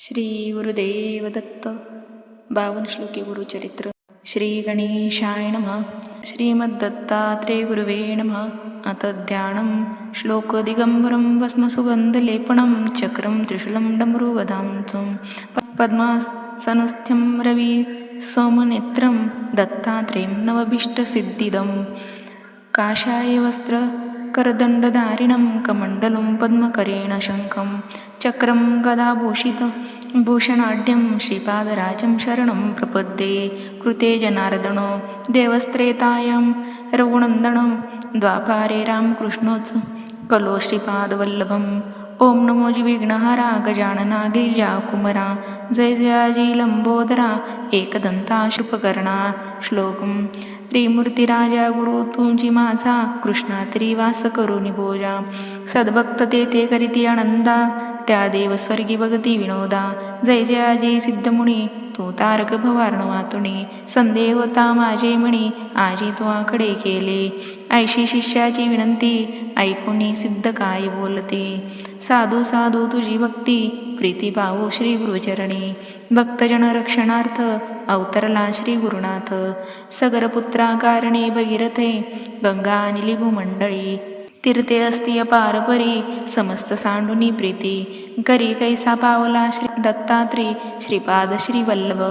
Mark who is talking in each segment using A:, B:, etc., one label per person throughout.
A: श्री गुरुदेव दत्त बावन श्लोकी गुरुचरित्र। श्री गणेशाय नमः। श्रीमद्दत्तात्रेय गुरुवे नमः। अथ ध्यानं श्लोक दिगंबरं भस्मसुगन्धलेपनं चक्रं त्रिशूलं डमरुगदां चं पद्मासनस्थ्यं रवि सोमनेत्रं दत्तात्रेयं नवभीष्टसिद्धिदं काषाय वस्त्र करदण्डधारिणं कमण्डलं पद्मकरेण शङ्खं चक्रं गदाभूषित भूषणाढ्यं श्रीपादराजं शरणं प्रपद्ये कृते जनार्दनो देवस्त्रेतायां रघुनन्दनं द्वापारे रामकृष्णोच कलो श्रीपादवल्लभम् ॐ नमो विघ्नहारा गजानना गिरिजा कुमरा जय जयाजी लंबोदरा एकदंता श्लोकं त्रिमूर्तिराजा गुरु तुमची माझा कृष्णा तरी वास करुणी भोजा सद्भक्त ते ते करीती आनंदा त्या देव स्वर्गी भगती विनोदा। जय जय आजी सिद्धमुनी तू तारक भवार्ण वातुणी संदेह होता माझे म्हणी आजी तो आकडे केले। ऐशी शिष्याची विनंती ऐकुणी सिद्ध काय बोलते। साधू साधू तुझी भक्ती प्रीती पावो श्री गुरुचरणी। भक्तजन रक्षणार्थ अवतरला श्री गुरुनाथ सगरपुत्रा कारणे भगीरथे गंगा आणि लिभुमंडळी तीर्थे अस्तिय पारपरी समस्त सांडुनी प्रीती. करी कैसा पावला श्री दत्तात्री श्रीपाद श्री वल्लभ.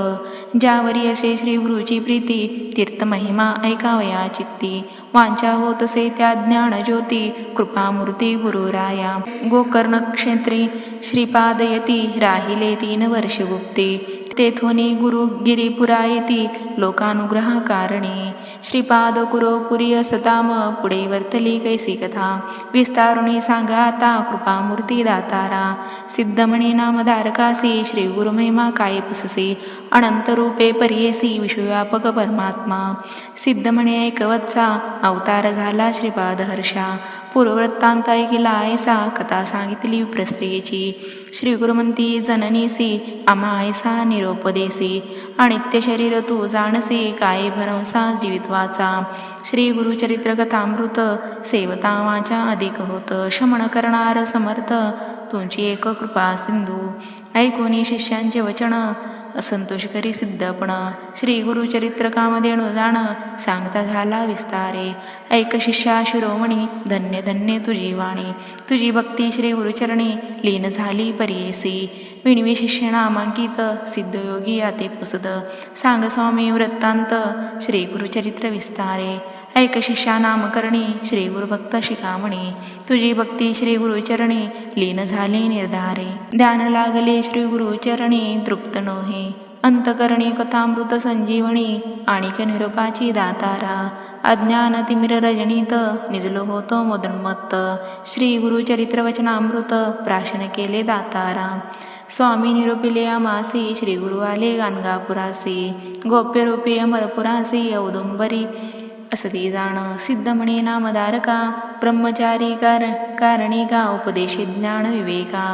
A: ज्यावरी असे श्री गुरुची प्रीती तीर्थमहिमा ऐकावया चित्ती. वांचा होतसे त्या ज्ञान ज्योती कृपामूर्ती गुरुराया गोकर्ण क्षेत्री श्रीपादयती राहिले तीन वर्ष गुप्ती. तेथोनी गुरु गिरिपुरा येती लोकानुग्रह कारणे श्रीपाद कुरोपुरी असताम पुढे वर्तली कैसी कथा. विस्तारुणी सांगा आता कृपामूर्ती दातारा. सिद्धमणी नामधारकासी श्री गुरुमहिमा काय पुससे. अनंत रूपे पर्येसी विश्वव्यापक परमात्मा. सिद्धमणी ऐकवत्सा अवतार झाला श्रीपाद हर्षा. पूर्ववृत्तांत ऐकिला ऐसा कथा सांगितली प्रस्त्रियेची श्रीगुरुमंती जननीसी आम्हा ऐसा निरोपदेसी. अनित्य शरीर तू जाणसे काय भरवसा जीवित्वाचा. श्री गुरुचरित्र कथामृत सेवता माझ्या अधिक होत शमन करणार समर्थ तुमची एक कृपा सिंधू. ऐकोनी शिष्यांचे वचन असंतोष करी सिद्धपण श्री गुरुचरित्र कामधेणू जाण. सांगता झाला विस्तारे. ऐक शिष्या शिरोमणी धन्य धन्य तुझी वाणी. तुझी भक्ती श्री गुरुचरणी लीन झाली परियेसी. विणवी शिष्य नामांकित सिद्धयोगी आते पुसद. सांग स्वामी वृत्तांत. श्री गुरुचरित्र विस्तारे. ऐक शिष्या नामकरणी श्री गुरुभक्त शिखामणी तुझी भक्ती श्री गुरुचरणे लीन झाली निर्धारे. ध्यान लागले श्री गुरुचरणे तृप्त नोहे. अंतकरणी कथामृत संजीवनी आणिक निरोपाची दातारा. अज्ञान तिमिर रजनीत निजलो होतो मदन्मत्त. श्री गुरुचरित्र वचनामृत प्राशन केले दातारा. स्वामी निरूपिले आमासी श्री गुरु आले गाणगापुरासी गोप्य रूपी अमरपुरासी औदुंबरी. असती जाण सिद्धमणी नामधारका ब्रह्मचारी कार कारणिका उपदेशे ज्ञान विवेका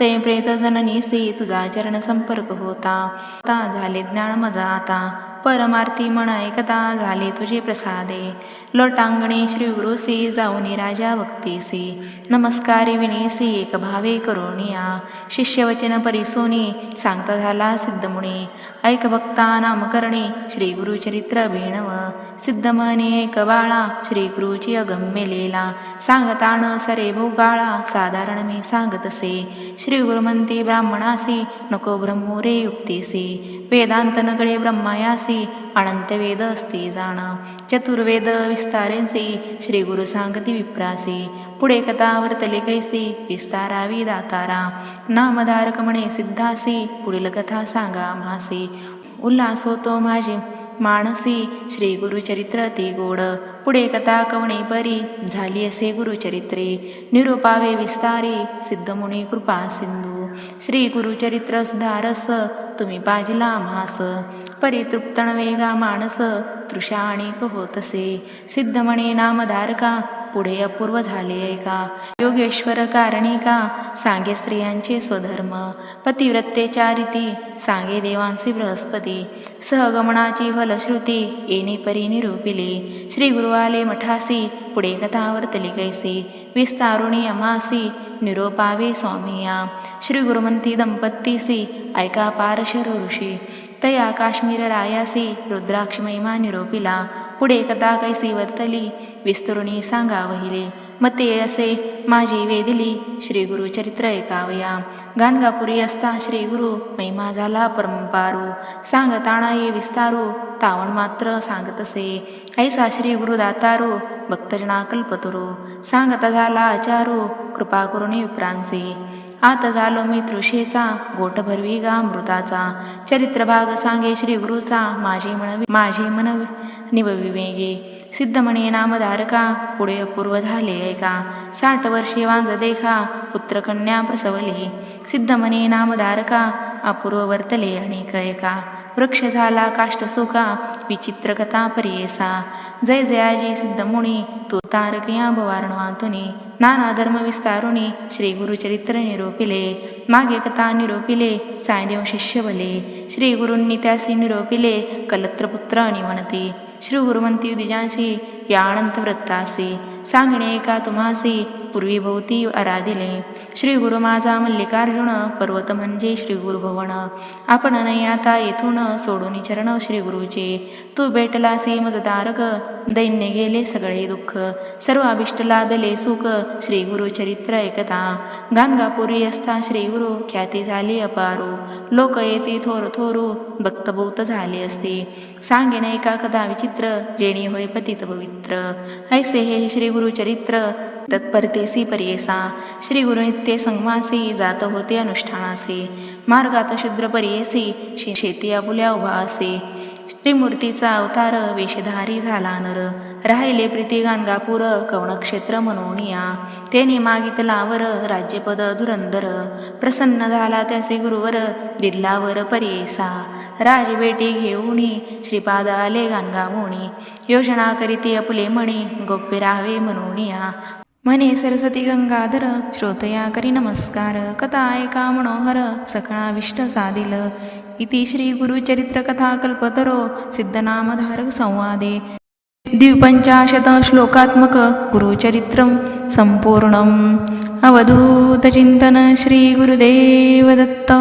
A: तय प्रेत जननीसी तुझा चरण संपर्क होता. ता झाले ज्ञान मजा आता परमार्थी म्हण ऐकता झाले तुझे प्रसादे. लोटांगणे श्रीगुरुसे जाऊनी राजा भक्तीसी नमस्कारी विनेसी एक भावे करुणिया। शिष्यवचन परिसोनी सांगता झाला सिद्धमुनी। ऐक भक्ता नामकरणे श्री गुरुचरित्र भीणव सिद्धमने एक बाळा श्री गुरुची अगम्य लीला। सांगताण सरे भोगाळा साधारण मी सांगतसे श्री गुरुमंती ब्राह्मणासी नको ब्रह्मोरे युक्तीसी वेदांत नगळे ब्रह्मायासी अनंत वेद असती जाण चतुर्वेद विस्तारेंसी श्री गुरु सांगती विप्रासी पुढे कथा वर्तले विस्तारावी दातारा नामधारक म्हणे सिद्धासी पुढील कथा सांगा म्हासी उल्हास होतो माझी मानसी श्री गुरुचरित्र ते गोड पुढे कथा कवणे परी झाली असे गुरुचरित्रे। निरूपावे विस्तारे सिद्धमुनी कृपा सिंधू श्री गुरुचरित्र सुधारस तुम्ही पाजिला मास परितृप्तण वेगा मानस तृषा अनेक होतसे. सिद्धमणे नामधारका पुढे अपूर्व झाले ऐका योगेश्वर कारणिका सांगे स्त्रियांचे स्वधर्म. पतिव्रतेच्या रीती सांगे देवांसी बृहस्पती. सहगमनाची फलश्रुती येणे परी निरूपिली. श्री गुरुवाले मठासी पुढे कथावर्तली कैसी विस्तारुणी अमासी निरोपावे स्वामिया. श्री गुरुमंती दंपत्तीसी ऐका पारशर ऋषी. तया काश्मीर रायासी रुद्राक्ष महिमा निरोपिला. पुढे कथा कैसी वर्तली विस्तरुणी सांगा वहिले मते असे माझी वेदिली श्री गुरु चरित्र ऐकावया. गाणगापुरी असता श्री गुरु महिमा झाला परंपारू सांगताना ये विस्तारू तावण मात्र सांगतसे ऐसा श्री गुरु दातारो भक्तजना कल्पतरो सांगता झाला आचारू कृपा करुणी विप्रांसे आत झालो मी तृषेचा गोट भरवी गा मृताचा. चरित्र भाग सांगे श्री गुरुचा माझी म्हणवी माझी म्हणवी निवविवेगे सिद्ध म्हणे नामधारका पुढे अपूर्व झाले ऐका. साठ वर्षे वांज देखा पुत्रकन्या प्रसवली. सिद्ध म्हणे नामधारका अपूर्व वर्तले अनेक ऐका. वृक्ष झाला काष्ट विचित्रकथा विचित्र कथा परियेसा जय जयाजी सिद्धमुनी तो तारकया भवारणवातुनी। नाना धर्म विस्तारुणी श्री गुरुचरित्र निरोपिले। मागे कथा निरोपिले सायदेव शिष्य भले श्री गुरूंनी त्यासी निरोपिले कलत्रपुत्र आणि म्हणती श्री गुरुमंती द्विजांशी या अनंत वृत्तासी। सांगणे का तुम्हासी पूर्वी भोवती आराधिले श्री गुरु माझा मल्लिकार्जुन पर्वत म्हणजे श्री गुरुभवन आपण नाही आता येथून सोडून चरण श्री गुरुचे. तू भेटलासी मजदारक दैन्य गेले सगळे दुःख. सर्व अभिष्ट लादले सुख श्री गुरु चरित्र ऐकता. गाणगापुरी असता श्री गुरु ख्याती झाली अपारू. लोक येते थोर थोरू भक्तभूत झाले असते. सांगेन एका कदा विचित्र जेणी होय पतित पवित्र. ऐसे हे श्री गुरु चरित्र तत्परतेसी परियेसा। श्री गुरुनित्य संगमासी जात होते अनुष्ठानासी। मार्गात शूद्र परियेसी शे शेती आपुल्या उभा असे श्रीमूर्तीचा अवतार वेशधारी झाला नर। राहिले प्रीती गाणगापूर कवणक्षेत्र म्हणूनिया तेने मागितलावर राज्यपद धुरंदर प्रसन्न झाला त्याचे गुरुवर दिल्लावर परियेसा। राजबेटी घेऊनी श्रीपाद आले गाणगावोणी योजना करीती अपुले मणी गोप्य राहावे मनोनिया। म्हणे सरस्वती गंगाधर श्रोतया करी नमस्कार कथा ऐका मनोहर सकळाविष्ट साधिल इति श्री गुरुचरित्र कथा कल्पतरो सिद्धनामधारक संवादे। द्विपञ्चाशत श्लोकात्मक गुरुचरित्रं सम्पूर्णम् अवधूतचिन्तन श्रीगुरुदेवदत्त